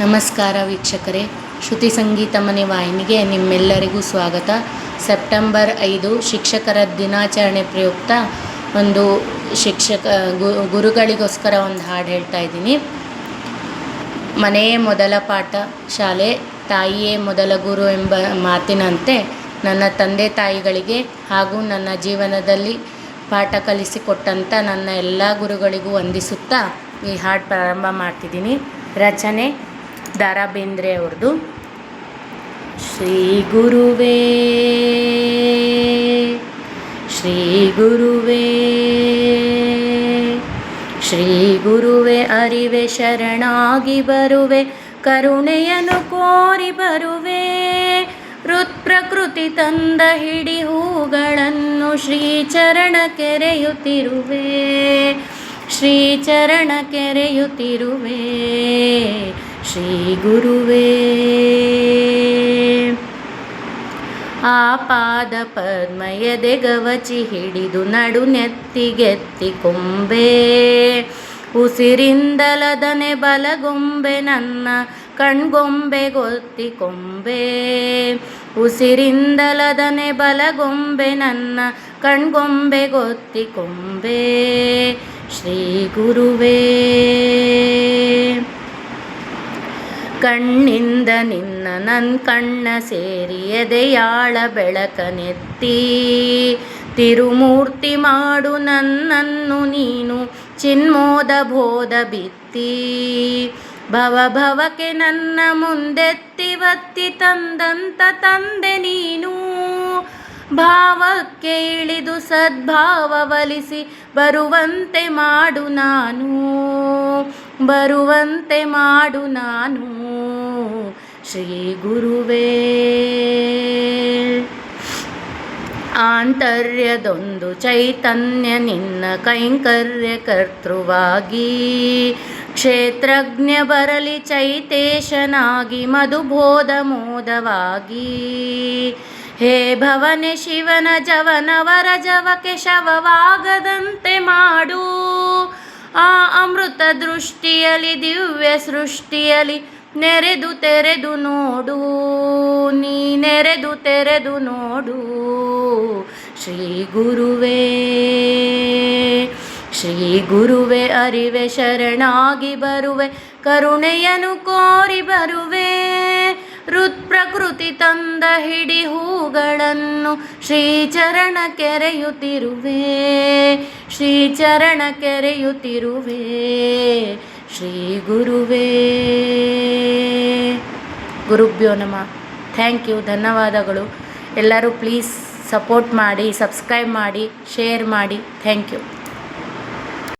ನಮಸ್ಕಾರ ವೀಕ್ಷಕರೇ. ಶ್ರುತಿ ಸಂಗೀತ ಮನೆ ವಾಹಿನಿಗೆ ನಿಮ್ಮೆಲ್ಲರಿಗೂ ಸ್ವಾಗತ. ಸೆಪ್ಟೆಂಬರ್ ಐದು, ಶಿಕ್ಷಕರ ದಿನಾಚರಣೆ ಪ್ರಯುಕ್ತ ಒಂದು ಶಿಕ್ಷಕ ಗುರುಗಳಿಗೋಸ್ಕರ ಒಂದು ಹಾಡು ಹೇಳ್ತಾ ಇದ್ದೀನಿ. ಮನೆಯೇ ಮೊದಲ ಪಾಠ ಶಾಲೆ, ತಾಯಿಯೇ ಮೊದಲ ಗುರು ಎಂಬ ಮಾತಿನಂತೆ ನನ್ನ ತಂದೆ ತಾಯಿಗಳಿಗೆ ಹಾಗೂ ನನ್ನ ಜೀವನದಲ್ಲಿ ಪಾಠ ಕಲಿಸಿಕೊಟ್ಟಂಥ ನನ್ನ ಎಲ್ಲ ಗುರುಗಳಿಗೂ ವಂದಿಸುತ್ತಾ ಈ ಹಾಡು ಪ್ರಾರಂಭ ಮಾಡ್ತಿದ್ದೀನಿ. ರಚನೆ ದಾರಾ ಬೇಂದ್ರೆ ಅವ್ರದ್ದು ಶ್ರೀ ಗುರುವೇ ಶ್ರೀ ಗುರುವೇ ಶ್ರೀ ಗುರುವೇ ಅರಿವೆ ಶರಣಾಗಿ ಬರುವೆ, ಕರುಣೆಯನ್ನು ಕೋರಿ ಬರುವೆ, ಹೃತ್ಪ್ರಕೃತಿ ತಂದ ಹಿಡಿ ಹೂಗಳನ್ನು ಶ್ರೀಚರಣ ಕೆರೆಯುತ್ತಿರುವೆ ಶ್ರೀಚರಣ ಕೆರೆಯುತ್ತಿರುವೆ. ಶ್ರೀ ಗುರುವೇ ಆ ಪಾದ ಪದ್ಮಯದೆ ಗವಚಿ ಹಿಡಿದು ನಡು ನೆತ್ತಿಗೆತ್ತಿ ಕೊಂಬೆ. ಉಸಿರಿಂದಲದನೆ ಬಲಗೊಂಬೆ ನನ್ನ ಕಣ್ಗೊಂಬೆ ಗೊತ್ತಿ ಕೊಂಬೆ. ಉಸಿರಿಂದಲದನೆ ಬಲಗೊಂಬೆ ನನ್ನ ಕಣ್ಗೊಂಬೆ ಗೊತ್ತಿ ಕೊಂಬೆ. ಶ್ರೀ ಗುರುವೇ ಕಣ್ಣಿಂದ ನಿನ್ನ ನನ್ನ ಕಣ್ಣ ಸೇರಿ ಎದೆಯಾಳ ಬೆಳಕನೆತ್ತಿ ತಿರುಮೂರ್ತಿ ಮಾಡು ನನ್ನನ್ನು ನೀನು ಚಿನ್ಮೋದ ಬೋಧ ಬಿತ್ತಿ. ಭವ ಭವಕ್ಕೆ ನನ್ನ ಮುಂದೆತ್ತಿ ಒತ್ತಿ ತಂದಂತ ತಂದೆ ನೀನು. ಭಾವಕ್ಕೆ ಇಳಿದು ಸದ್ಭಾವ ಒಲಿಸಿ ಬರುವಂತೆ ಮಾಡು ನಾನು. ಬರುವಂತೆ ಮಾಡು ನಾನು. ಶ್ರೀ ಗುರುವೇ. ಆಂತರ್ಯದೊಂದು ಚೈತನ್ಯ ನಿನ್ನ ಕೈಂಕರ್ಯ ಕರ್ತೃವಾಗಿ. ಕ್ಷೇತ್ರಜ್ಞ ಬರಲಿ ಚೈತೇಶನಾಗಿ, ಮಧುಬೋಧ ಮೋದವಾಗಿ. ಹೇ ಭವನೆ ಶಿವನ ಜವನವರ ಜವಕ್ಕೆ ಶವವಾಗದಂತೆ ಮಾಡು. ಆ ಅಮೃತ ದೃಷ್ಟಿಯಲಿ ದಿವ್ಯ ಸೃಷ್ಟಿಯಲಿ ನೆರೆದು ತೆರೆದು ನೋಡು, ನೀ ನೆರೆದು ತೆರೆದು ನೋಡು. ಶ್ರೀ ಗುರುವೇ, ಶ್ರೀ ಗುರುವೆ, ಅರಿವೆ ಶರಣಾಗಿ ಬರುವೆ, ಕರುಣೆಯನ್ನು ಕೋರಿ ಬರುವೆ. ಹೃತ್ಪ್ರಕೃತಿ ತಂದ ಹಿಡಿ ಹೂಗಳನ್ನು ಶ್ರೀಚರಣ ಕೆರೆಯುತ್ತಿರುವೆ. ಶ್ರೀಚರಣ ಕೆರೆಯುತ್ತಿರುವೆ. ಶ್ರೀ ಗುರುವೇ. ಗುರುಭ್ಯೋ ನಮ. ಥ್ಯಾಂಕ್ ಯು ಧನ್ಯವಾದಗಳು. ಎಲ್ಲರೂ ಪ್ಲೀಸ್ ಸಪೋರ್ಟ್ ಮಾಡಿ ಸಬ್ಸ್ಕ್ರೈಬ್ ಮಾಡಿ ಶೇರ್ ಮಾಡಿ. Thank you